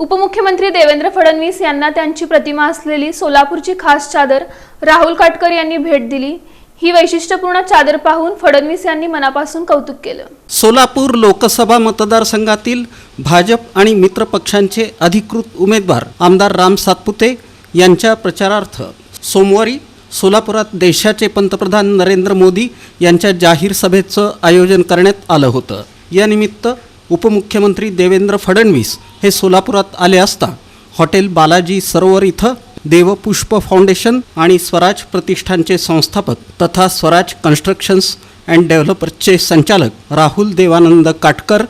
उपमुख्यमंत्री देवेंद्र फडणवीस यांना त्यांची प्रतिमा असलेली सोलापूरची खास चादर राहुल काटकर यांनी भेट दिली. ही वैशिष्ट्यपूर्ण चादर पाहून फडणवीस यांनी मनापासून कौतुक केलं. सोलापूर लोकसभा मतदारसंघातील भाजप आणि मित्र पक्षांचे अधिकृत उमेदवार आमदार राम सातपुते यांच्या प्रचारार्थ सोमवारी सोलापुरात देशाचे पंतप्रधान नरेंद्र मोदी यांच्या जाहीर सभेचं आयोजन करण्यात आलं होतं. यानिमित्त उपमुख्यमंत्री देवेंद्र फडणवीस हे सोलापुरात आले असता हॉटेल बालाजी सरोवर इथं देवपुष्प फाउंडेशन आणि स्वराज प्रतिष्ठानचे संस्थापक तथा स्वराज कन्स्ट्रक्शन्स अँड डेव्हलपर्सचे संचालक राहुल देवानंद काटकर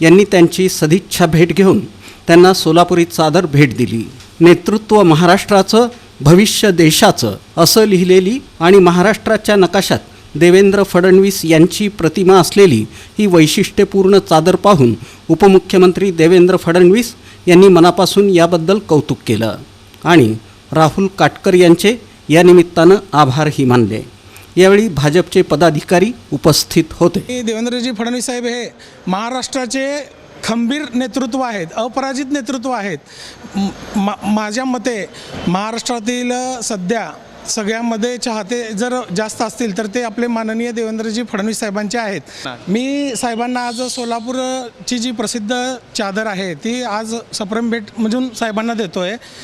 यांनी त्यांची सदिच्छा भेट घेऊन त्यांना सोलापुरी चादर भेट दिली. नेतृत्व महाराष्ट्राचं भविष्य देशाचं असं लिहिलेली आणि महाराष्ट्राच्या नकाशात देवेंद्र फडणवीस यांची प्रतिमा असलेली ही वैशिष्ट्यपूर्ण चादर पाहून उपमुख्यमंत्री देवेंद्र फडणवीस यांनी मनापासून याबद्दल कौतुक केलं. आणि राहुल काटकर यांचे या निमित्तानं आभारही मानले. यावेळी भाजपचे पदाधिकारी उपस्थित होते. देवेंद्रजी फडणवीस साहेब हे महाराष्ट्राचे खंबीर नेतृत्व आहेत अपराजित नेतृत्व आहेत. मा माझ्या मते महाराष्ट्रातील सध्या सगळ्यामध्ये चाहते जर जास्त असतील तर ते आपले माननीय देवेंद्रजी फडणवीस साहेबांचे आहेत. मी साहेबांना आज सोलापूरची जी प्रसिद्ध चादर आहे ती आज सप्रम भेट म्हणून साहेबांना देतो आहे